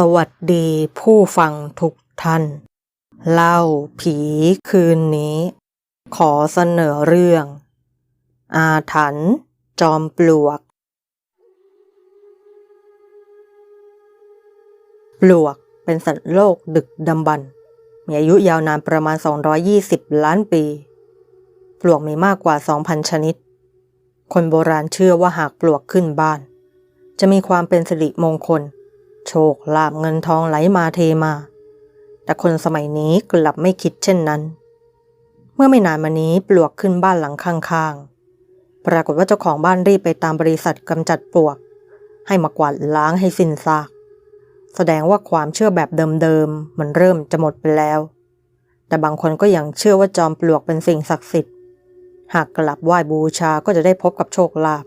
สวัสดีผู้ฟังทุกท่าน เล่าผีคืนนี้ ขอเสนอเรื่อง อาถรรพ์จอมปลวก ปลวกเป็นสัตว์โลกดึกดำบรรพ์มีอายุยาวนานประมาณ 220 ล้านปี ปลวกมีมากกว่า 2,000 ชนิด คนโบราณเชื่อว่าหากปลวกขึ้นบ้าน จะมีความเป็นสิริมงคล โชคลาภเงินทองไหลมาเทมา แต่คนสมัยนี้กลับไม่คิดเช่นนั้น เมื่อไม่นานมานี้ปลวกขึ้นบ้านหลังข้างๆ ปรากฏว่าเจ้าของบ้านรีบไปตามบริษัทกำจัดปลวก ให้มากวาดล้างให้สิ้นซาก แสดงว่าความเชื่อแบบเดิมๆมันเริ่มจะหมดไปแล้ว แต่บางคนก็ยังเชื่อว่าจอมปลวกเป็นสิ่งศักดิ์สิทธิ์ หากกลับไหว้บูชาก็จะได้พบกับโชคลาภ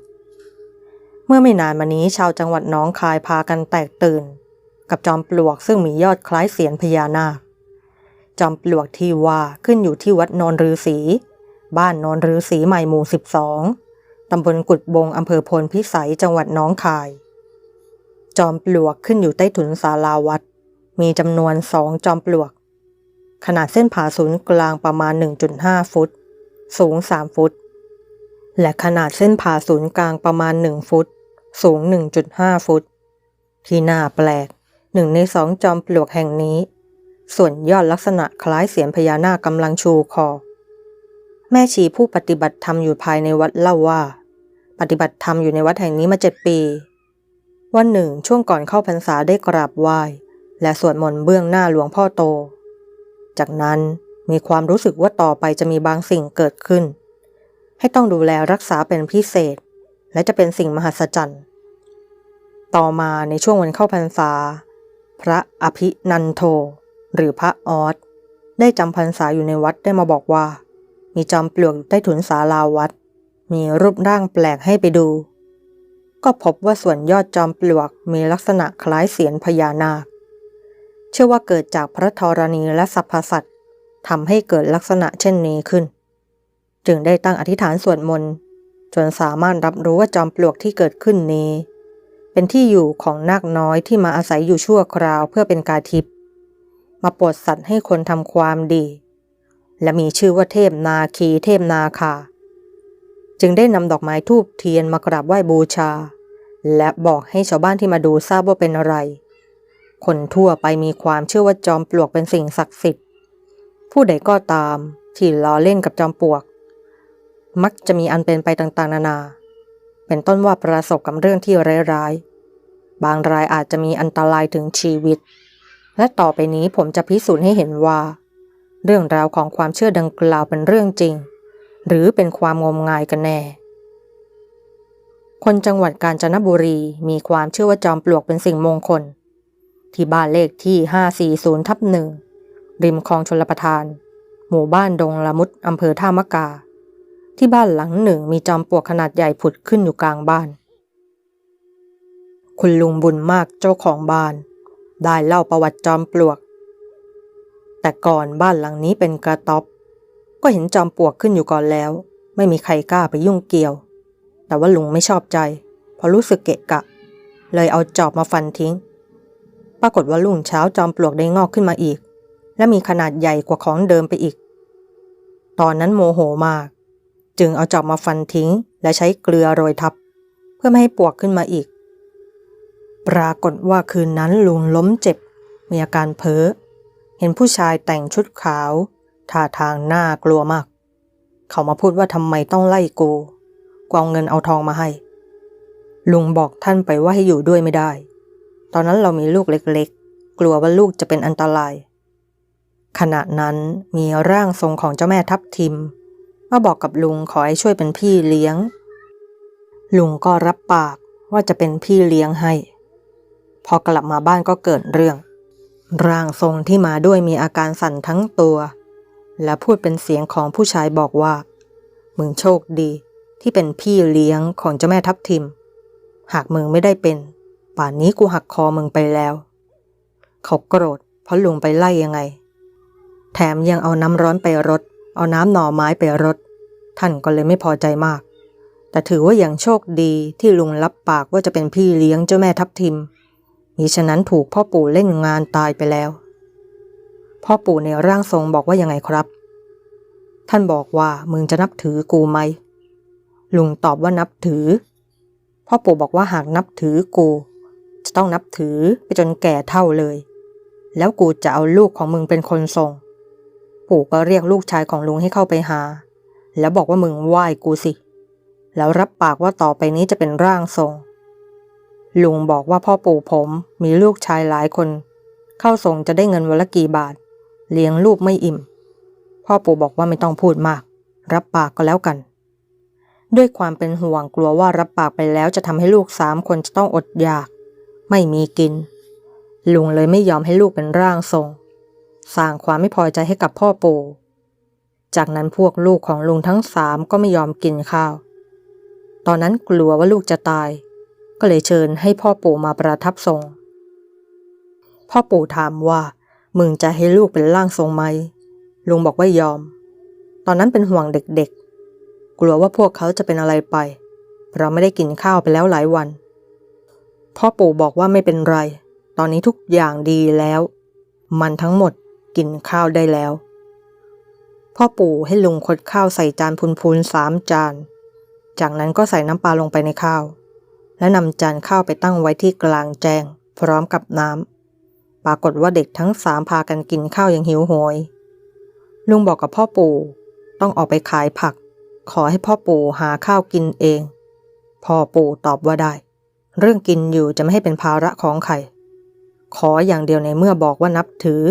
เมื่อไม่นานมานี้ชาวจังหวัดน้องคายพากันแตกตื่น กับจอมปลวกซึ่งมียอดคล้ายเสียนพญานาค จอมปลวกที่ว่าขึ้นอยู่ที่วัดโนนฤาษีบ้านโนนฤาษีใหม่หมู่ 12 ตำบลกุดบงอำเภอพลพิสัยจังหวัดน้องคาย จอมปลวกขึ้นอยู่ใต้ถุนศาลาวัด มีจำนวนสองจอมปลวก ขนาดเส้นผ่าศูนย์กลางประมาณ 1.5 ฟุต สูง 3 ฟุต และขนาดเส้นผ่าศูนย์กลางประมาณ 1 ฟุต สูง 1.5 ฟุต ที่น่าแปลกหนึ่งในสองจอมปลวกแห่งนี้ ส่วนยอดลักษณะคล้ายเสียนพญานาคกำลังชูคอ แม่ชีผู้ปฏิบัติธรรมอยู่ภายในวัดเล่าว่า ปฏิบัติธรรมอยู่ในวัดแห่งนี้มาเจ็ดปี วันหนึ่งช่วงก่อนเข้าพรรษาได้กราบไหว้และสวดมนต์เบื้องหน้าหลวงพ่อโต จากนั้นมีความรู้สึกว่าต่อไปจะมีบางสิ่งเกิดขึ้น ให้ต้องดูแลรักษาเป็นพิเศษ และจะเป็นสิ่งมหัศจรรย์ ต่อมาในช่วงวันเข้าพรรษา พระอภินันโท หรือพระออสได้จำพรรษาอยู่ในวัดได้มาบอกว่า มีจอมปลวกใต้ถุนศาลาวัด มีรูปร่างแปลกให้ไปดู ก็พบว่าส่วนยอดจอมปลวกมีลักษณะคล้ายเสียนพญานาค เชื่อว่าเกิดจากพระธรณีและสรรพสัตว์ทำให้เกิดลักษณะเช่นนี้ขึ้น จึงได้ตั้งอธิษฐานสวดมนต์จนสามารถรับรู้ว่าจอมปลวกที่เกิดขึ้นนี้ เป็นที่อยู่ของนาคน้อยที่มาอาศัยอยู่ชั่วคราวเพื่อเป็นกาทิพย์มาโปรดสัตว์ให้คนทำความดี และมีชื่อว่าเทพนาคีเทพนาคา จึงได้นำดอกไม้ทูบเทียนมากราบไหว้บูชา และบอกให้ชาวบ้านที่มาดูทราบว่าเป็นอะไร คนทั่วไปมีความเชื่อว่าจอมปลวกเป็นสิ่งศักดิ์สิทธิ์ ผู้ใดก็ตามที่ล้อเล่นกับจอมปลวก มักจะมีอันเป็นไปต่างๆ นานา เป็นต้นว่าประสบกับเรื่องที่ร้ายๆ บางรายอาจจะมีอันตรายถึงชีวิต และต่อไปนี้ผมจะพิสูจน์ให้เห็นว่า เรื่องราวของความเชื่อดังกล่าวเป็นเรื่องจริง หรือเป็นความงมงายกันแน่ คนจังหวัดกาญจนบุรีมีความเชื่อว่าจอมปลวกเป็นสิ่งมงคล ที่บ้านเลขที่ 540ทับหนึ่งริมคลองชลประทาน หมู่บ้านดงละมุดอำเภอท่ามะกา ที่บ้านหลังหนึ่งมีจอมปลวกขนาดใหญ่ผุดขึ้นอยู่กลางบ้าน คุณลุงบุญมากเจ้าของบ้าน ได้เล่าประวัติจอมปลวก แต่ก่อนบ้านหลังนี้เป็นกระต๊อบ ก็เห็นจอมปลวกขึ้นอยู่ก่อนแล้ว ไม่มีใครกล้าไปยุ่งเกี่ยว แต่ว่าลุงไม่ชอบใจเพราะรู้สึกเกะกะ เลยเอาจอบมาฟันทิ้ง ปรากฏว่ารุ่งเช้าจอมปลวกได้งอกขึ้นมาอีก และมีขนาดใหญ่กว่าของเดิมไปอีก ตอนนั้นโมโหมาก จึงเอาจอบมาฟันทิ้ง และใช้เกลือโรยทับ เพื่อไม่ให้ปวกขึ้นมาอีก ปรากฏว่าคืนนั้นลุงล้มเจ็บ มีอาการเพ้อ เห็นผู้ชายแต่งชุดขาวท่าทางน่ากลัวมาก เขามาพูดว่าทำไมต้องไล่กูกเอาเงินเอาทองมาให้ ลุงบอกท่านไปว่าให้อยู่ด้วยไม่ได้ ตอนนั้นเรามีลูกเล็กๆ กลัวว่าลูกจะเป็นอันตราย ขณะนั้นมีร่างทรงของเจ้าแม่ทับทิม มาบอกกับลุงขอให้ช่วยเป็นพี่เลี้ยง ลุงก็รับปากว่าจะเป็นพี่เลี้ยงให้ พอกลับมาบ้านก็เกิดเรื่อง ร่างทรงที่มาด้วยมีอาการสั่นทั้งตัว และพูดเป็นเสียงของผู้ชายบอกว่า มึงโชคดีที่เป็นพี่เลี้ยงของเจ้าแม่ทับทิม หากมึงไม่ได้เป็น ป่านนี้กูหักคอมึงไปแล้ว เขาโกรธเพราะลุงไปไล่ยังไง แถมยังเอาน้ำร้อนไปรด เอาน้ำหน่อไม้ไปรด ท่านก็เลยไม่พอใจมาก แต่ถือว่าอย่างโชคดีที่ลุงรับปากว่าจะเป็นพี่เลี้ยงเจ้าแม่ทับทิมมิฉะนั้นถูกพ่อปู่เล่นงานตายไปแล้ว พ่อปู่ในร่างทรงบอกว่ายังไงครับ ท่านบอกว่ามึงจะนับถือกูไหม ลุงตอบว่านับถือ พ่อปู่บอกว่าหากนับถือกู จะต้องนับถือไปจนแก่เท่าเลย แล้วกูจะเอาลูกของมึงเป็นคนส่ง ปู่ก็เรียกลูกชายของลุงให้เข้าไปหา แล้วบอกว่ามึงไหว้กูสิ แล้วรับปากว่าต่อไปนี้จะเป็นร่างทรง ลุงบอกว่าพ่อปู่ผมมีลูกชายหลายคน เข้าทรงจะได้เงินวันละกี่บาท เลี้ยงลูกไม่อิ่ม พ่อปู่บอกว่าไม่ต้องพูดมาก รับปากก็แล้วกัน ด้วยความเป็นห่วงกลัวว่ารับปากไปแล้วจะทำให้ลูกสามคนจะต้องอดอยาก ไม่มีกิน ลุงเลยไม่ยอมให้ลูกเป็นร่างทรง สร้างความไม่พอใจให้กับพ่อปู่ จากนั้นพวกลูกของลุงทั้งสามก็ไม่ยอมกินข้าว ตอนนั้นกลัวว่าลูกจะตาย ก็เลยเชิญให้พ่อปู่มาประทับทรง พ่อปู่ถามว่า มึงจะให้ลูกเป็นร่างทรงไหม ลุงบอกว่ายอม ตอนนั้นเป็นห่วงเด็กๆ กลัวว่าพวกเขาจะเป็นอะไรไป เพราะไม่ได้กินข้าวไปแล้วหลายวัน พ่อปู่บอกว่าไม่เป็นไร ตอนนี้ทุกอย่างดีแล้ว มันทั้งหมด กินข้าวได้แล้ว พ่อปู่ให้ลุงคดข้าวใส่จานพูนๆสามจาน จากนั้นก็ใส่น้ำปลาลงไปในข้าว และนำจานข้าวไปตั้งไว้ที่กลางแจ้ง พร้อมกับน้ำปรากฏว่าเด็กทั้งสามพากันกินข้าวอย่างหิวโหย ลุงบอกกับพ่อปู่ต้องออกไปขายผัก ขอให้พ่อปู่หาข้าวกินเอง พ่อปู่ตอบว่าได้ เรื่องกินอยู่จะไม่ให้เป็นภาระของใครขออย่างเดียวในเมื่อบอกว่านับถือ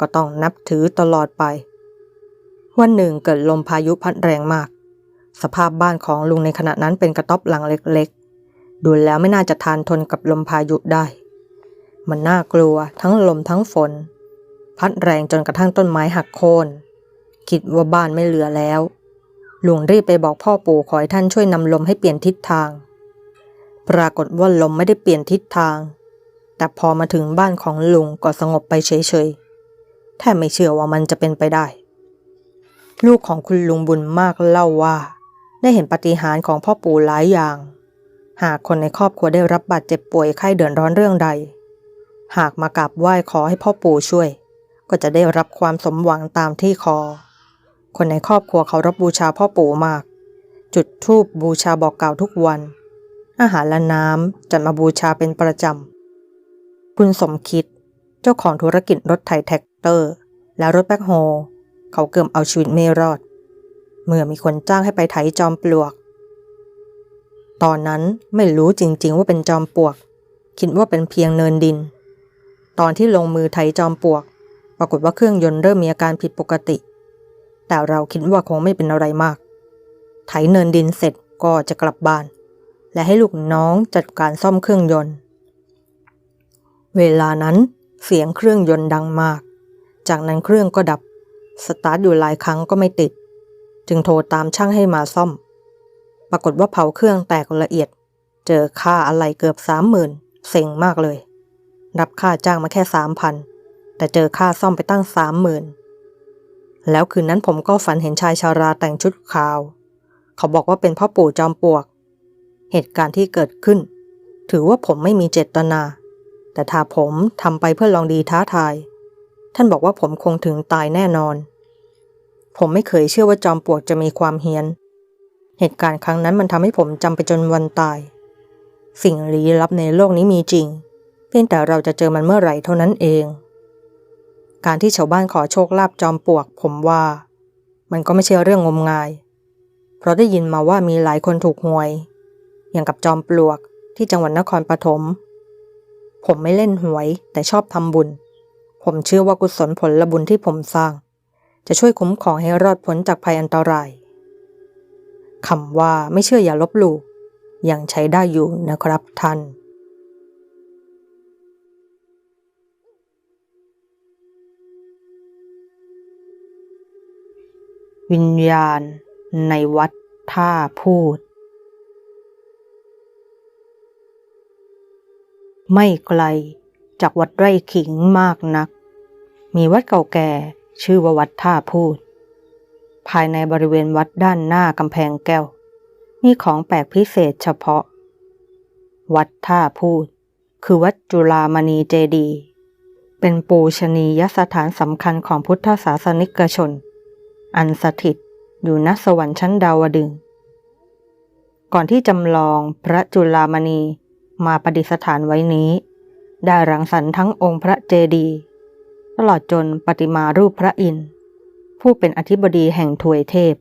ก็ต้องนับถือตลอดไป วันหนึ่งเกิดลมพายุพัดแรงมาก สภาพบ้านของลุงในขณะนั้นเป็นกระต๊อบหลังเล็กๆ ดูแล้วไม่น่าจะทานทนกับลมพายุได้ มันน่ากลัวทั้งลมทั้งฝน พัดแรงจนกระทั่งต้นไม้หักโค่นคิดว่าบ้านไม่เหลือแล้วลุงรีบไปบอกพ่อปู่ขอให้ท่านช่วยนำลมให้เปลี่ยนทิศทาง ปรากฏว่าลมไม่ได้เปลี่ยนทิศทาง แต่พอมาถึงบ้านของลุงก็สงบไปเฉยๆ แทบไม่เชื่อว่ามันจะเป็นไปได้ ลูกของคุณลุงบุญมากเล่าว่า ได้เห็นปฏิหารของพ่อปู่หลายอย่าง หากคนในครอบครัวได้รับบาดเจ็บป่วยไข้เดือดร้อนเรื่องใด หากมากราบไหว้ขอให้พ่อปู่ช่วย ก็จะได้รับความสมหวังตามที่ขอ คนในครอบครัวเคารพบูชาพ่อปู่มาก จุดธูปบูชาบอกกล่าวทุกวัน อาหารและน้ำจัดมาบูชาเป็นประจำคุณสมคิด เจ้าของธุรกิจรถไถแท็กเตอร์ และรถแบ็คโฮ เขาเกือบเอาชีวิตไม่รอด เมื่อมีคนจ้างให้ไปไถจอมปลวก ตอนนั้นไม่รู้จริงๆว่าเป็นจอมปลวก คิดว่าเป็นเพียงเนินดิน ตอนที่ลงมือไถจอมปลวก ปรากฏว่าเครื่องยนต์เริ่มมีอาการผิดปกติ แต่เราคิดว่าคงไม่เป็นอะไรมาก ไถเนินดินเสร็จก็จะกลับบ้าน และให้ลูกน้องจัดการซ่อมเครื่องยนต์ เวลานั้น เสียงเครื่องยนต์ดังมาก จากนั้นเครื่องก็ดับ สตาร์ทอยู่หลายครั้งก็ไม่ติด จึงโทรตามช่างให้มาซ่อม ปรากฏว่าเผาเครื่องแตกละเอียด เจอค่าอะไรเกือบสามหมื่นเซ็งมากเลย รับค่าจ้างมาแค่สามพัน แต่เจอค่าซ่อมไปตั้งสามหมื่นแล้วคืนนั้นผมก็ฝันเห็นชายชาราแต่งชุดขาว เขาบอกว่าเป็นพ่อปู่จอมปลวก เหตุการณ์ที่เกิดขึ้น ถือว่าผมไม่มีเจตนา แต่ถ้าผมทำไปเพื่อลองดีท้าทาย ท่านบอกว่าผมคงถึงตายแน่นอน ผมไม่เคยเชื่อว่าจอมปลวกจะมีความเฮี้ยน เหตุการณ์ครั้งนั้นมันทำให้ผมจำไปจนวันตาย สิ่งลี้ลับในโลกนี้มีจริง เพียงแต่เราจะเจอมันเมื่อไหร่เท่านั้นเอง การที่ชาวบ้านขอโชคลาภจอมปลวก ผมว่า มันก็ไม่ใช่เรื่องงมงาย เพราะได้ยินมาว่ามีหลายคนถูกหวย อย่างกับจอมปลวกที่จังหวัดนครปฐม ผมไม่เล่นหวย แต่ชอบทำบุญ ผมเชื่อว่ากุศลผลบุญที่ผมสร้าง จะช่วยคุ้มครองให้รอดพ้นจากภัยอันตรายคำว่าไม่เชื่ออย่าลบหลู่ยังใช้ได้อยู่นะครับท่าน วิญญาณในวัดท่าพูด ไม่ไกลจากวัดไร่ขิงมากนัก มีวัดเก่าแก่ชื่อว่าวัดท่าพูด ภายในบริเวณวัดด้านหน้ากำแพงแก้ว มีของแปลกพิเศษเฉพาะ วัดท่าพูด คือวัดจุฬามณีเจดี เป็นปูชนียสถานสำคัญของพุทธศาสนิกชน อันสถิตอยู่ณสวรรค์ชั้นดาวดึง ก่อนที่จำลองพระจุฬามณี มาประดิษฐานไว้นี้ ได้รังสรรค์ทั้งองค์พระเจดีย์ตลอดจนปฏิมารูปพระอินทร์ผู้เป็นอธิบดีแห่งทวยเทพ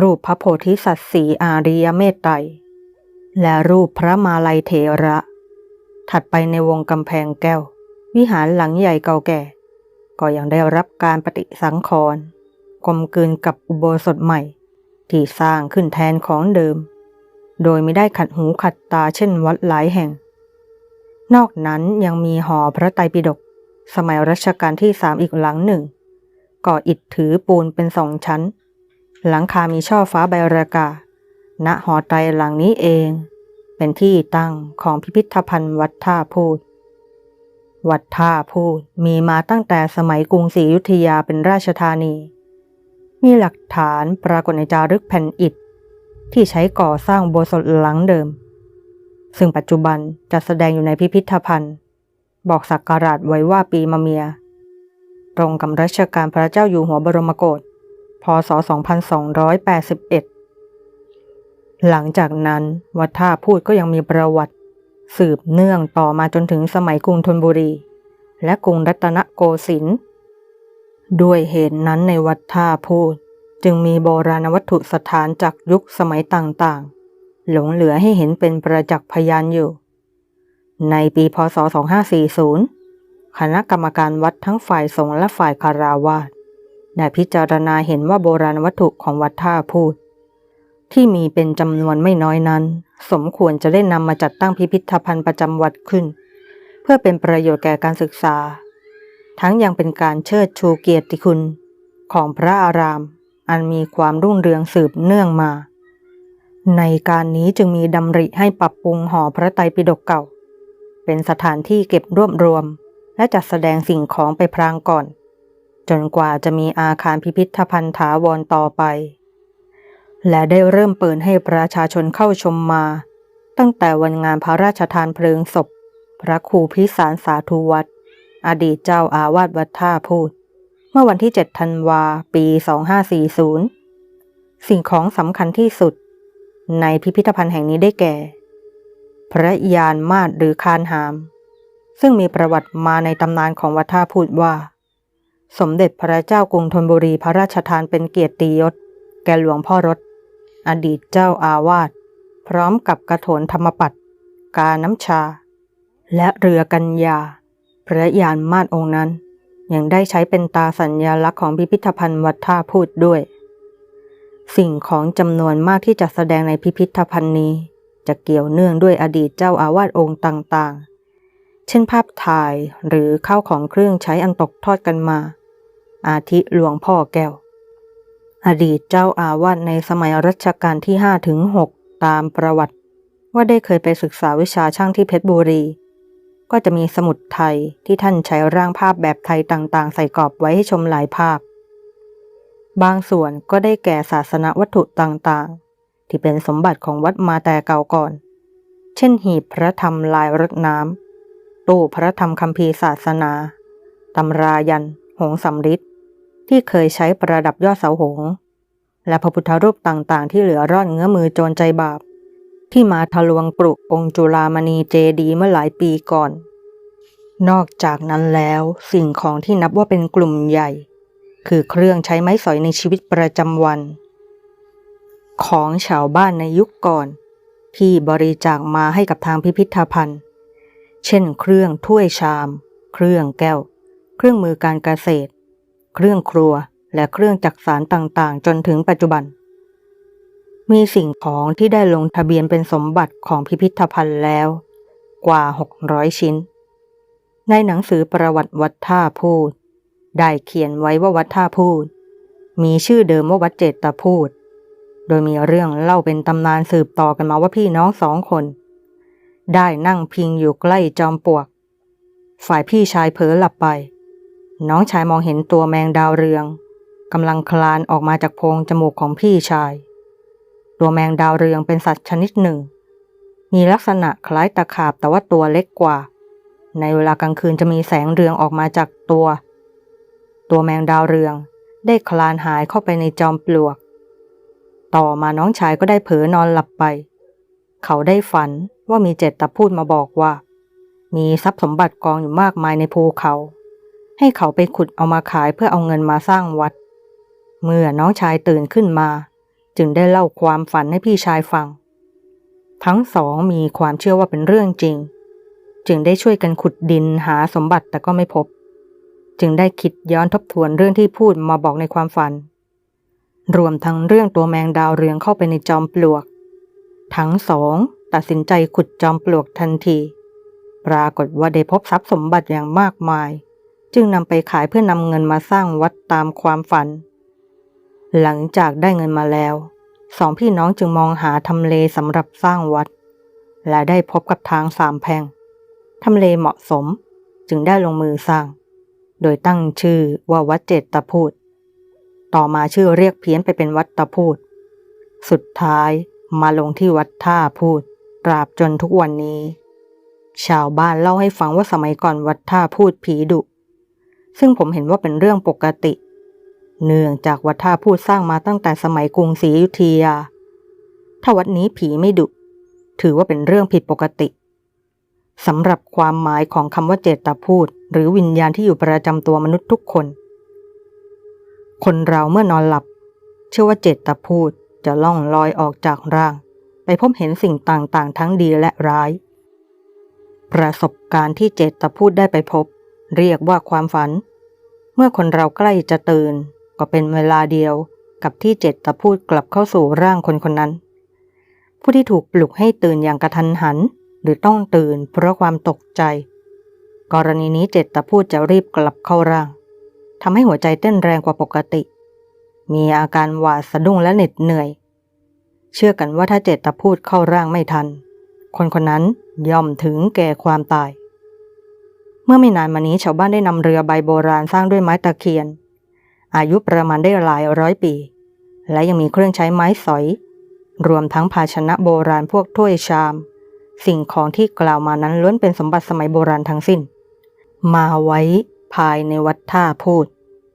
รูปพระโพธิสัตว์สีอาริยเมตไตรและรูปพระมาลัยเถระ ถัดไปในวงกำแพงแก้ว วิหารหลังใหญ่เก่าแก่ ก็ยังได้รับการปฏิสังขรณ์กลมกลืนกับอุโบสถใหม่ ที่สร้างขึ้นแทนของเดิม โดยไม่ได้ขัดหูขัดตาเช่นวัดหลายแห่ง นอกนั้นยังมีหอพระไตรปิฎกสมัยรัชกาลที่สามอีกหลังหนึ่ง ก่ออิฐถือปูนเป็นสองชั้น หลังคามีช่อฟ้าใบรากา ณหอไตรหลังนี้เอง เป็นที่ตั้งของพิพิธภัณฑ์วัดท่าพูด วัดท่าพูดมีมาตั้งแต่สมัยกรุงศรีอยุธยาเป็นราชธานี มีหลักฐานปรากฏในจารึกแผ่นอิฐ ที่ใช้ก่อสร้างโบสถ์หลังเดิม ซึ่งปัจจุบันจัดแสดงอยู่ในพิพิธภัณฑ์ บอกสักการะไว้ว่าปีมะเมีย ตรงกับรัชกาลพระเจ้าอยู่หัวบรมโกศพศ 2281 หลังจากนั้นวัดท่าพูดก็ยังมีประวัติ สืบเนื่องต่อมาจนถึงสมัยกรุงธนบุรี และกรุงรัตนโกสินทร์ด้วยเหตุนั้นในวัดท่าพูด จึงมีโบราณวัตถุสถานจากยุคสมัยต่างๆ หลงเหลือให้เห็นเป็นประจักษ์พยานอยู่ ในปีพศ 2540 คณะกรรมการวัดทั้งฝ่ายสงฆ์และฝ่ายคาราวาสได้พิจารณาเห็นว่าโบราณวัตถุของวัดท่าพูด ที่มีเป็นจำนวนไม่น้อยนั้น สมควรจะได้นำมาจัดตั้งพิพิธภัณฑ์ประจำวัดขึ้น เพื่อเป็นประโยชน์แก่การศึกษา ทั้งยังเป็นการเชิดชูเกียรติคุณของพระอาราม อันมีความรุ่งเรืองสืบเนื่องมา ในการนี้จึงมีดำริให้ปรับปรุงหอพระไตรปิฎกเก่า เป็นสถานที่เก็บรวบรวม และจัดแสดงสิ่งของไปพรางก่อน จนกว่าจะมีอาคารพิพิธภัณฑ์ถาวรต่อไป และได้เริ่มเปิดให้ประชาชนเข้าชมมา ตั้งแต่วันงานพระราชทานเพลิงศพ พระครูพิสารสาธุวัดอดีตเจ้าอาวาสวัดท่าพูด เมื่อวันที่ 7 ธันวา ปี 2540 สิ่งของสำคัญที่สุด ในพิพิธภัณฑ์แห่งนี้ได้แก่ พระยานมาศหรือคานหาม ซึ่งมีประวัติมาในตำนานของวัดท่าพูดว่า สมเด็จพระเจ้ากรุงธนบุรีพระราชทานเป็นเกียรติยศ แก่หลวงพ่อรถ อดีตเจ้าอาวาส พร้อมกับกระโถนธรรมปัตกาน้ำชา และเรือกัญญา พระยานมาศองค์นั้น ยังได้ใช้เป็นตาสัญญลักษณ์ของพิพิธภัณฑ์วัดท่าพูดด้วย สิ่งของจำนวนมากที่จะแสดงในพิพิธภัณฑ์นี้ จะเกี่ยวเนื่องด้วยอดีตเจ้าอาวาสองค์ต่างๆ เช่นภาพถ่ายหรือข้าวของเครื่องใช้อันตกทอดกันมา อาทิหลวงพ่อแก้ว อดีตเจ้าอาวาสในสมัยรัชกาลที่5ถึง6ตามประวัติ ว่าได้เคยไปศึกษาวิชาช่างที่เพชรบุรี ก็จะมีสมุดไทยที่ท่านใช้ร่างภาพแบบไทยต่างๆ ใส่กรอบไว้ให้ชมหลายภาพ บางส่วนก็ได้แก่ศาสนวัตถุต่างๆ ที่เป็นสมบัติของวัดมาแต่เก่าก่อน เช่นหีบพระธรรมลายรถน้ำตู้พระธรรมคัมภีร์ศาสนาตำรายัน หงสำริดที่เคยใช้ประดับยอดเสาหงส์และพระพุทธรูปต่างๆ ที่เหลือร่อนเงื้อมือโจรใจบาป ที่มาทะลวงปลุกองค์จุลามณีเจดีเมื่อหลายปีก่อน นอกจากนั้นแล้วสิ่งของที่นับว่าเป็นกลุ่มใหญ่ คือเครื่องใช้ไม้สอยในชีวิตประจำวัน ของชาวบ้านในยุคก่อน ที่บริจาคมาให้กับทางพิพิธภัณฑ์ เช่น เครื่องถ้วยชาม เครื่องแก้ว เครื่องมือการเกษตร เครื่องครัวและเครื่องจักสารต่างๆ จนถึงปัจจุบัน มีสิ่งของที่ได้ลงทะเบียนเป็นสมบัติของพิพิธภัณฑ์แล้ว กว่า 600 ชิ้น ในหนังสือประวัติวัดท่าพูด ได้เขียนไว้ว่าวัดท่าพูด มีชื่อเดิมว่าวัดเจตพูด โดยมีเรื่องเล่าเป็นตำนานสืบต่อกันมาว่าพี่น้องสองคน ได้นั่งพิงอยู่ใกล้จอมปลวก ฝ่ายพี่ชายเผลอหลับไป น้องชายมองเห็นตัวแมงดาวเรืองกำลังคลานออกมาจากโพรงจมูกของพี่ชาย ตัวแมงดาวเรืองเป็นสัตว์ชนิดหนึ่ง มีลักษณะคล้ายตะขาบแต่ว่าตัวเล็กกว่า ในเวลากลางคืนจะมีแสงเรืองออกมาจากตัว ตัวแมงดาวเรืองได้คลานหายเข้าไปในจอมปลวก ต่อมาน้องชายก็ได้เผลอนอนหลับไป เขาได้ฝันว่ามีเจตตะพูดมาบอกว่า มีทรัพย์สมบัติกองอยู่มากมายในภูเขา ให้เขาไปขุดเอามาขายเพื่อเอาเงินมาสร้างวัด เมื่อน้องชายตื่นขึ้นมา จึงได้เล่าความฝันให้พี่ชายฟัง ทั้งสองมีความเชื่อว่าเป็นเรื่องจริง จึงได้ช่วยกันขุดดินหาสมบัติแต่ก็ไม่พบ จึงได้คิดย้อนทบทวนเรื่องที่พูดมาบอกในความฝัน รวมทั้งเรื่องตัวแมงดาวเรืองเข้าไปในจอมปลวก ทั้งสองตัดสินใจขุดจอมปลวกทันที ปรากฏว่าได้พบทรัพย์สมบัติอย่างมากมาย จึงนำไปขายเพื่อนำเงินมาสร้างวัดตามความฝัน หลังจากได้เงินมาแล้ว สองพี่น้องจึงมองหาทำเลสำหรับสร้างวัด และได้พบกับทางสามแพงทำเลเหมาะสมจึงได้ลงมือสร้าง โดยตั้งชื่อว่าวัดเจตตพูด ต่อมาชื่อเรียกเพี้ยนไปเป็นวัดตะพูด สุดท้ายมาลงที่วัดท่าพูดตราบจนทุกวันนี้ ชาวบ้านเล่าให้ฟังว่าสมัยก่อนวัดท่าพูดผีดุ ซึ่งผมเห็นว่าเป็นเรื่องปกติ เนื่องจากวัดท่าพูดสร้างมาตั้งแต่สมัยกรุงศรีอยุธยา ถ้าวัดนี้ผีไม่ดุ ถือว่าเป็นเรื่องผิดปกติสำหรับความหมายของคำว่าเจตพูด หรือวิญญาณที่อยู่ประจำตัวมนุษย์ทุกคน คนเราเมื่อนอนหลับ เชื่อว่าเจตพูดจะล่องลอยออกจากร่าง ไปพบเห็นสิ่งต่างๆ ทั้งดีและร้าย ประสบการณ์ที่เจตพูดได้ไปพบ เรียกว่าความฝัน เมื่อคนเราใกล้จะตื่น ก็เป็นเวลาเดียวกับที่เจตพูดกลับเข้าสู่ร่างคนคนนั้น ผู้ที่ถูกปลุกให้ตื่นอย่างกระทันหัน หรือต้องตื่นเพราะความตกใจ กรณีนี้เจตพูดจะรีบกลับเข้าร่างทำให้หัวใจเต้นแรงกว่าปกติ มีอาการหวาดสะดุ้งและเหน็ดเหนื่อย เชื่อกันว่าถ้าเจตพูดเข้าร่างไม่ทัน คนคนนั้นย่อมถึงแก่ความตาย เมื่อไม่นานมานี้ชาวบ้านได้นำเรือใบโบราณสร้างด้วยไม้ตะเคียน อายุประมาณได้หลายร้อยปี และยังมีเครื่องใช้ไม้สอย รวมทั้งภาชนะโบราณพวกถ้วยชาม สิ่งของที่กล่าวมานั้นล้วนเป็นสมบัติสมัยโบราณทั้งสิ้น มาไว้ภายในวัดท่าพูด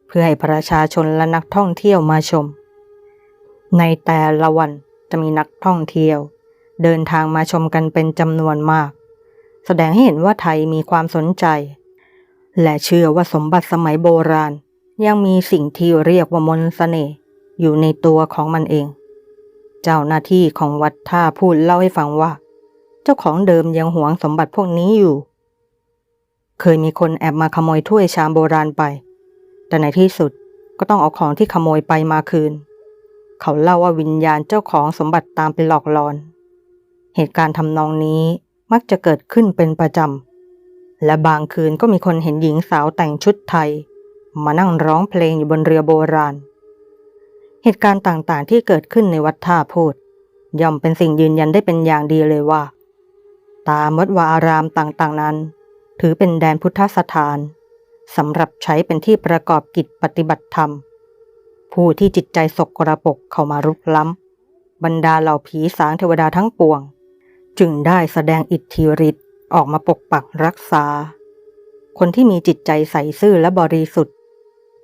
เพื่อให้ประชาชนและนักท่องเที่ยวมาชม ในแต่ละวันจะมีนักท่องเที่ยว เดินทางมาชมกันเป็นจำนวนมาก แสดงให้เห็นว่าไทยมีความสนใจ และเชื่อว่าสมบัติสมัยโบราณ ยังมีสิ่งที่เรียกว่ามนต์เสน่ห์อยู่ในตัวของมันเอง เจ้าหน้าที่ของวัดท่าพูดเล่าให้ฟังว่า เจ้าของเดิมยังหวงสมบัติพวกนี้อยู่ เคยมีคนแอบมาขโมยถ้วยชามโบราณไป แต่ในที่สุดก็ต้องเอาของที่ขโมยไปมาคืน เขาเล่าว่าวิญญาณเจ้าของสมบัติตามไปหลอกหลอน เหตุการณ์ทำนองนี้มักจะเกิดขึ้นเป็นประจำและบางคืนก็มีคนเห็นหญิงสาวแต่งชุดไทย มานั่งร้องเพลงอยู่บนเรือโบราณ เหตุการณ์ต่างๆที่เกิดขึ้นในวัดท่าพูด ย่อมเป็นสิ่งยืนยันได้เป็นอย่างดีเลยว่า ตามวัดวาอารามต่างๆนั้น ถือเป็นแดนพุทธสถานสำหรับใช้เป็นที่ประกอบกิจปฏิบัติธรรม ผู้ที่จิตใจสกระปกเข้ามารุกล้ำ บรรดาเหล่าผีสางเทวดาทั้งปวง จึงได้แสดงอิทธิฤทธิ์ออกมาปกปักรักษา คนที่มีจิตใจใสซื่อและบริสุทธิ์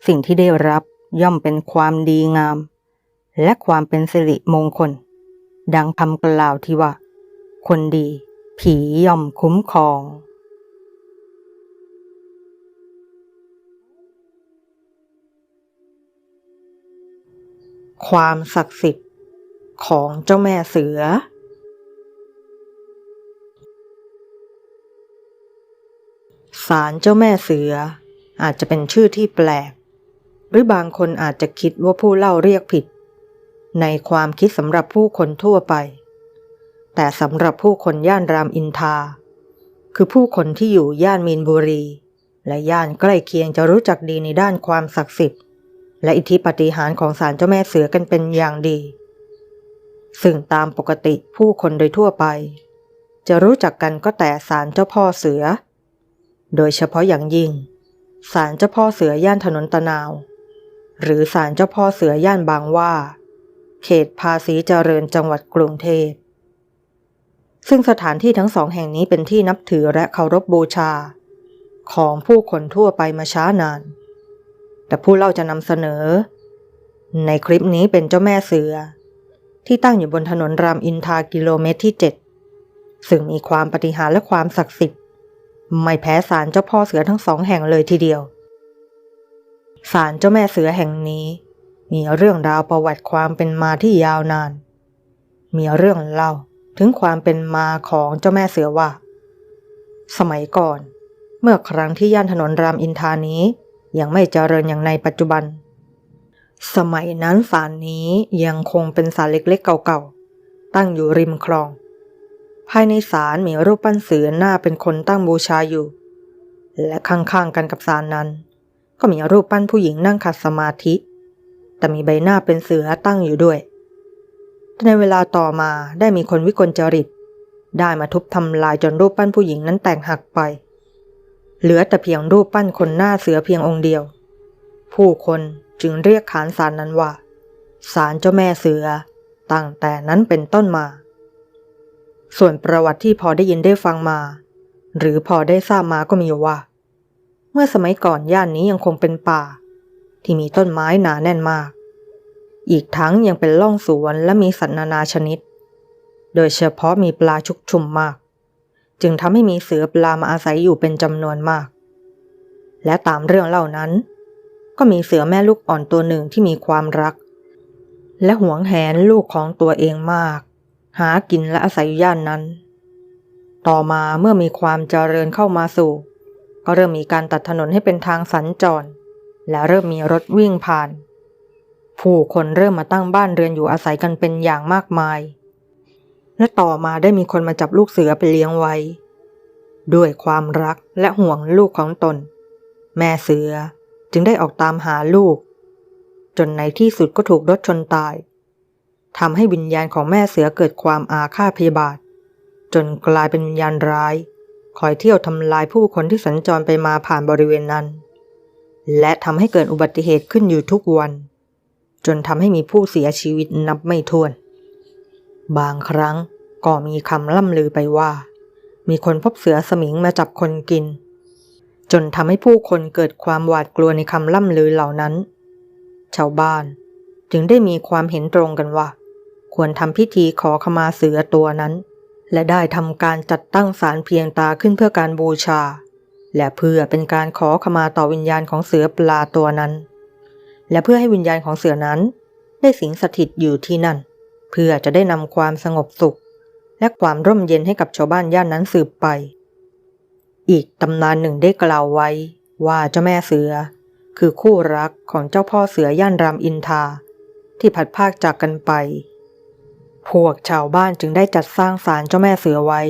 สิ่งที่ได้รับย่อมเป็นความดีงาม และความเป็นสิริมงคล ดังคำกล่าวที่ว่า คนดี ผีย่อมคุ้มครอง ความศักดิ์สิทธิ์ของเจ้าแม่เสือ ศาลเจ้าแม่เสืออาจจะเป็นชื่อที่แปลก หรือบางคนอาจจะคิดว่าผู้เล่าเรียกผิด ในความคิดสำหรับผู้คนทั่วไป แต่สำหรับผู้คนย่านรามอินทราคือผู้คนที่อยู่ย่านมีนบุรี และย่านใกล้เคียงจะรู้จักดีในด้านความศักดิ์สิทธิ์ และอิทธิปฏิหารของศาลเจ้าแม่เสือกันเป็นอย่างดี ซึ่งตามปกติผู้คนโดยทั่วไป จะรู้จักกันก็แต่ศาลเจ้าพ่อเสือ โดยเฉพาะอย่างยิ่งศาลเจ้าพ่อเสือย่านถนนตะนาว หรือศาลเจ้าพ่อเสือย่านบางว่า เขตภาษีเจริญจังหวัดกรุงเทพ ซึ่งสถานที่ทั้งสองแห่งนี้เป็นที่นับถือและเคารพบูชา ของผู้คนทั่วไปมาช้านาน แต่ผู้เล่าจะนำเสนอ ในคลิปนี้เป็นเจ้าแม่เสือ ที่ตั้งอยู่บนถนนรามอินทากิโลเมตรที่ 7 ซึ่งมีความปฏิหารและความศักดิ์สิทธิ์ ไม่แพ้ศาลเจ้าพ่อเสือทั้งสองแห่งเลยทีเดียว ศาลเจ้าแม่เสือแห่งนี้ มีเรื่องราวประวัติความเป็นมาที่ยาวนาน มีเรื่องเล่าถึงความเป็นมาของเจ้าแม่เสือว่า สมัยก่อน เมื่อครั้งที่ย่านถนนรามอินทานี้ ยังไม่เจริญอย่างในปัจจุบัน สมัยนั้นศาลนี้ยังคงเป็นศาลเล็กๆเก่าๆ ตั้งอยู่ริมคลอง ภายในศาลมีรูปปั้นเสือหน้าเป็นคนตั้งบูชาอยู่ และข้างๆกันกับศาลนั้น ก็มีรูปปั้นผู้หญิงนั่งขัดสมาธิ แต่มีใบหน้าเป็นเสือตั้งอยู่ด้วย ในเวลาต่อมาได้มีคนวิกลจริต ได้มาทุบทำลายจนรูปปั้นผู้หญิงนั้นแตกหักไป เหลือแต่เพียงรูปปั้นคนหน้าเสือเพียงองค์เดียว ผู้คนจึงเรียกขานศาลนั้นว่าศาลเจ้าแม่เสือ ตั้งแต่นั้นเป็นต้นมา ส่วนประวัติที่พอได้ยินได้ฟังมา หรือพอได้ทราบมาก็มีว่า เมื่อสมัยก่อนย่านนี้ยังคงเป็นป่า ที่มีต้นไม้หนาแน่นมาก อีกทั้งยังเป็นล่องสวนและมีสัตว์นานาชนิด โดยเฉพาะมีปลาชุกชุมมาก จึงทำให้มีเสือปลามาอาศัยอยู่เป็นจำนวนมาก และตามเรื่องเล่านั้น ก็มีเสือแม่ลูกอ่อนตัวหนึ่งที่มีความรัก และหวงแหนลูกของตัวเองมาก หากินและอาศัยอยู่ย่านนั้น ต่อมาเมื่อมีความเจริญเข้ามาสู่ ก็เริ่มมีการตัดถนนให้เป็นทางสัญจร และเริ่มมีรถวิ่งผ่าน ผู้คนเริ่มมาตั้งบ้านเรือนอยู่อาศัยกันเป็นอย่างมากมาย และต่อมาได้มีคนมาจับลูกเสือไปเลี้ยงไว้ ด้วยความรักและห่วงลูกของตน แม่เสือจึงได้ออกตามหาลูก จนในที่สุดก็ถูกรถชนตายทำให้วิญญาณของแม่เสือเกิดความอาฆาตพยาบาท จนกลายเป็นวิญญาณร้าย คอยเที่ยวทำลายผู้คนที่สัญจรไปมาผ่านบริเวณนั้น และทำให้เกิดอุบัติเหตุขึ้นอยู่ทุกวัน จนทำให้มีผู้เสียชีวิตนับไม่ถ้วน บางครั้งก็มีคำล่ำลือไปว่า มีคนพบเสือสมิงมาจับคนกิน จนทำให้ผู้คนเกิดความหวาดกลัวในคำล่ำลือเหล่านั้น ชาวบ้านจึงได้มีความเห็นตรงกันว่า ควรทำพิธีขอขมาเสือตัวนั้น และได้ทำการจัดตั้งศาลเพียงตาขึ้นเพื่อการบูชา และเพื่อเป็นการขอขมาต่อวิญญาณของเสือปลาตัวนั้น และเพื่อให้วิญญาณของเสือนั้น ได้สิงสถิตอยู่ที่นั่น เพื่อจะได้นำความสงบสุข และความร่มเย็นให้กับชาวบ้านย่านนั้นสืบไป อีกตำนานหนึ่งได้กล่าวไว้ว่าเจ้าแม่เสือ คือคู่รักของเจ้าพ่อเสือย่านรามอินทาที่ผัดภาคจากกันไป พวกชาวบ้านจึงได้จัดสร้างศาลเจ้าแม่เสือไว้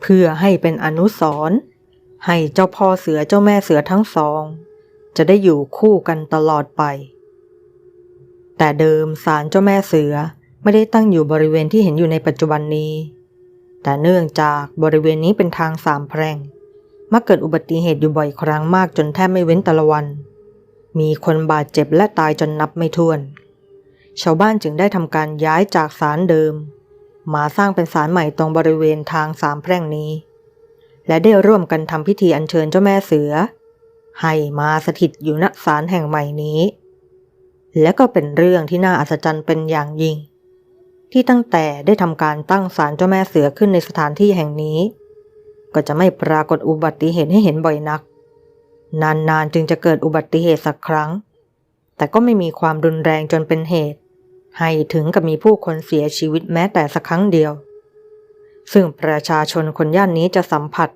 เพื่อให้เป็นอนุสรณ์ให้เจ้าพ่อเสือเจ้าแม่เสือทั้งสอง จะได้อยู่คู่กันตลอดไป แต่เดิมศาลเจ้าแม่เสือไม่ได้ตั้งอยู่บริเวณที่เห็นอยู่ในปัจจุบันนี้ แต่เนื่องจากบริเวณนี้เป็นทางสามแพร่ง มักเกิดอุบัติเหตุอยู่บ่อยครั้งมากจนแทบไม่เว้นแต่ละวัน มีคนบาดเจ็บและตายจนนับไม่ถ้วน ชาวบ้านจึงได้ทำการย้ายจากศาลเดิม มาสร้างเป็นศาลใหม่ตรงบริเวณทางสามแพร่งนี้ และได้ร่วมกันทำพิธีอัญเชิญเจ้าแม่เสือ ให้มาสถิตอยู่ณศาลแห่งใหม่นี้ และก็เป็นเรื่องที่น่าอัศจรรย์เป็นอย่างยิ่ง ที่ตั้งแต่ได้ทำการตั้งศาลเจ้าแม่เสือขึ้นในสถานที่แห่งนี้ ก็จะไม่ปรากฏอุบัติเหตุให้เห็นบ่อยนัก นานๆจึงจะเกิดอุบัติเหตุสักครั้งแต่ก็ไม่มีความรุนแรงจนเป็นเหตุ ให้ถึงกับมีผู้คนเสียชีวิตแม้แต่สักครั้งเดียว ซึ่งประชาชนคนย่านนี้จะสัมผัส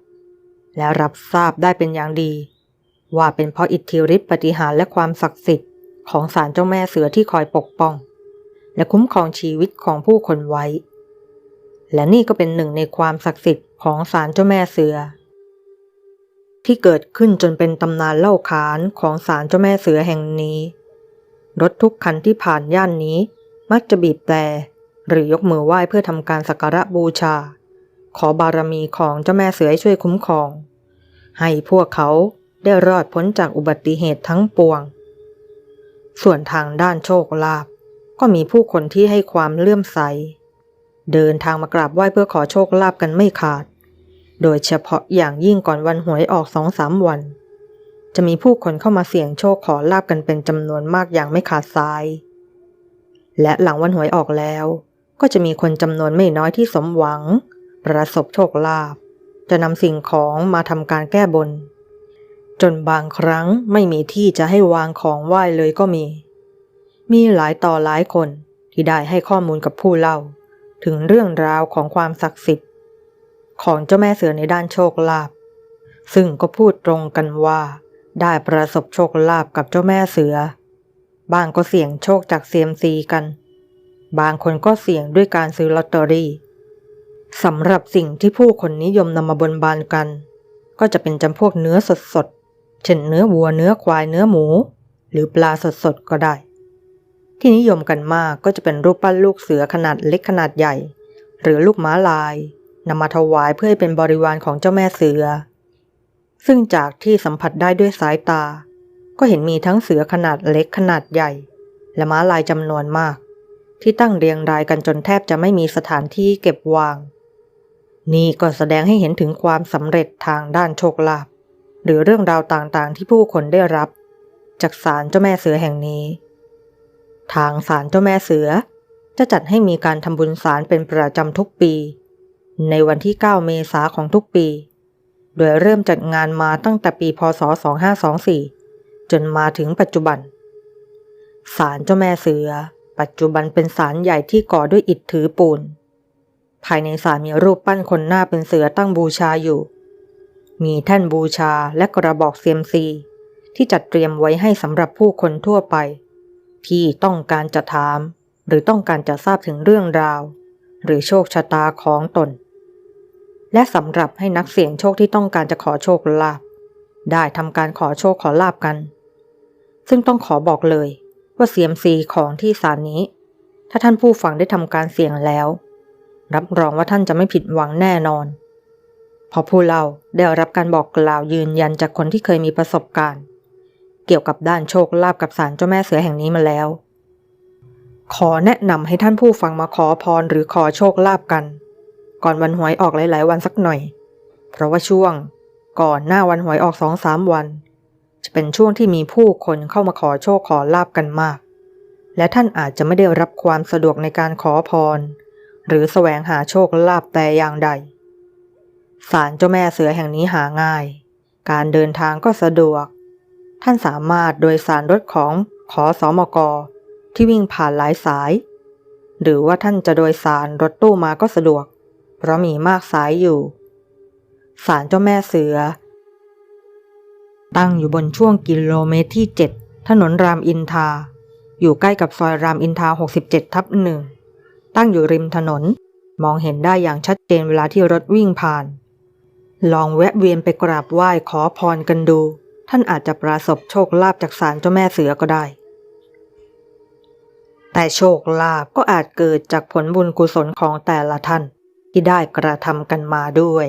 และรับทราบได้เป็นอย่างดี ว่าเป็นเพราะอิทธิฤทธิปฏิหารและความศักดิ์สิทธิ์ของศาลเจ้าแม่เสือที่คอยปกป้อง และคุ้มครองชีวิตของผู้คนไว้ และนี่ก็เป็นหนึ่งในความศักดิ์สิทธิ์ของศาลเจ้าแม่เสือ ที่เกิดขึ้นจนเป็นตำนานเล่าขานของศาลเจ้าแม่เสือแห่งนี้ รถทุกคันที่ผ่านย่านนี้ มักจะบีบแต่หรือยกมือไหว้เพื่อทำการสักการะบูชา ขอบารมีของเจ้าแม่เสือให้ช่วยคุ้มครอง ให้พวกเขาได้รอดพ้นจากอุบัติเหตุทั้งปวง ส่วนทางด้านโชคลาภก็มีผู้คนที่ให้ความเลื่อมใส เดินทางมากราบไหว้เพื่อขอโชคลาภกันไม่ขาด โดยเฉพาะอย่างยิ่งก่อนวันหวยออกสองสามวัน จะมีผู้คนเข้ามาเสี่ยงโชคขอลาบกันเป็นจำนวนมากอย่างไม่ขาดสาย และหลังวันหวยออกแล้ว ก็จะมีคนจำนวนไม่น้อยที่สมหวัง ประสบโชคลาภจะนำสิ่งของมาทำการแก้บน จนบางครั้งไม่มีที่จะให้วางของไหว้เลยก็มี มีหลายต่อหลายคนที่ได้ให้ข้อมูลกับผู้เล่า ถึงเรื่องราวของความศักดิ์สิทธิ์ ของเจ้าแม่เสือในด้านโชคลาภซึ่งก็พูดตรงกันว่า ได้ประสบโชคลาภกับเจ้าแม่เสือ บางก็เสี่ยงโชคจากเซียมซีกัน บางคนก็เสี่ยงด้วยการซื้อลอตเตอรี่สำหรับสิ่งที่ผู้คนนิยมนำมาบนบานกัน ก็จะเป็นจำพวกเนื้อสดๆ เช่นเนื้อวัวเนื้อควายเนื้อหมู หรือปลาสดๆ ก็ได้ ที่นิยมกันมากก็จะเป็นรูปปั้นลูกเสือขนาดเล็กขนาดใหญ่ หรือลูกม้าลายนำมาถวายเพื่อให้เป็นบริวารของเจ้าแม่เสือ ซึ่งจากที่สัมผัสได้ด้วยสายตา ก็เห็นมีทั้งเสือขนาดเล็กขนาดใหญ่ และม้าลายจำนวนมาก ที่ตั้งเรียงรายกันจนแทบจะไม่มีสถานที่เก็บวาง นี่ก็แสดงให้เห็นถึงความสำเร็จทางด้านโชคลาภหรือเรื่องราวต่างๆ ที่ผู้คนได้รับ จากศาลเจ้าแม่เสือแห่งนี้ ทางศาลเจ้าแม่เสือ จะจัดให้มีการทำบุญศาลเป็นประจำทุกปี ในวันที่ 9 เมษาของทุกปี โดยเริ่มจัดงานมาตั้งแต่ปีพศ 2524 จนมาถึงปัจจุบันศาลเจ้าแม่เสือ ปัจจุบันเป็นศาลใหญ่ที่ก่อด้วยอิฐถือปูน ภายในศาลมีรูปปั้นคนหน้าเป็นเสือตั้งบูชาอยู่ มีแท่นบูชาและกระบอกเซียมซี ที่จัดเตรียมไว้ให้สำหรับผู้คนทั่วไป ที่ต้องการจะถาม หรือต้องการจะทราบถึงเรื่องราว หรือโชคชะตาของตน และสำหรับให้นักเสี่ยงโชคที่ต้องการจะขอโชคลาภ ได้ทำการขอโชคขอลาบกัน ซึ่งต้องขอบอกเลยว่าเซียมซีของที่ศาลนี้ ถ้าท่านผู้ฟังได้ทำการเสี่ยงแล้ว รับรองว่าท่านจะไม่ผิดหวังแน่นอนเพอผู้เล่าได้รับการบอกกล่าวยืนยันจากคนที่เคยมีประสบการณ์ เกี่ยวกับด้านโชคลาภกับศาลเจ้าแม่เสือแห่งนี้มาแล้ว ขอแนะนำให้ท่านผู้ฟังมาขอพรหรือขอโชคลาภกัน ก่อนวันหวยออกหลาย ๆ วันสักหน่อย เพราะว่าช่วง ก่อนหน้าวันหวยออกสองสามวัน จะเป็นช่วงที่มีผู้คนเข้ามาขอโชคขอลาบกันมาก และท่านอาจจะไม่ได้รับความสะดวกในการขอพร หรือแสวงหาโชคลาภแต่อย่างใดศาลเจ้าแม่เสือแห่งนี้หาง่าย การเดินทางก็สะดวก ท่านสามารถโดยสารรถของขอสอมกที่วิ่งผ่านหลายสาย หรือว่าท่านจะโดยสารรถตู้มาก็สะดวก เพราะมีมากสายอยู่ ศาลเจ้าแม่เสือ ตั้งอยู่บนช่วงกิโลเมตรที่ 7 ถนนรามอินทราอยู่ใกล้กับซอยรามอินทรา67 ทับหนึ่ง ตั้งอยู่ริมถนน มองเห็นได้อย่างชัดเจนเวลาที่รถวิ่งผ่าน ลองแวะเวียนไปกราบไหว้ขอพรกันดู ท่านอาจจะประสบโชคลาภจากศาลเจ้าแม่เสือก็ได้ แต่โชคลาภก็อาจเกิดจากผลบุญกุศลของแต่ละท่านที่ได้กระทำกันมาด้วย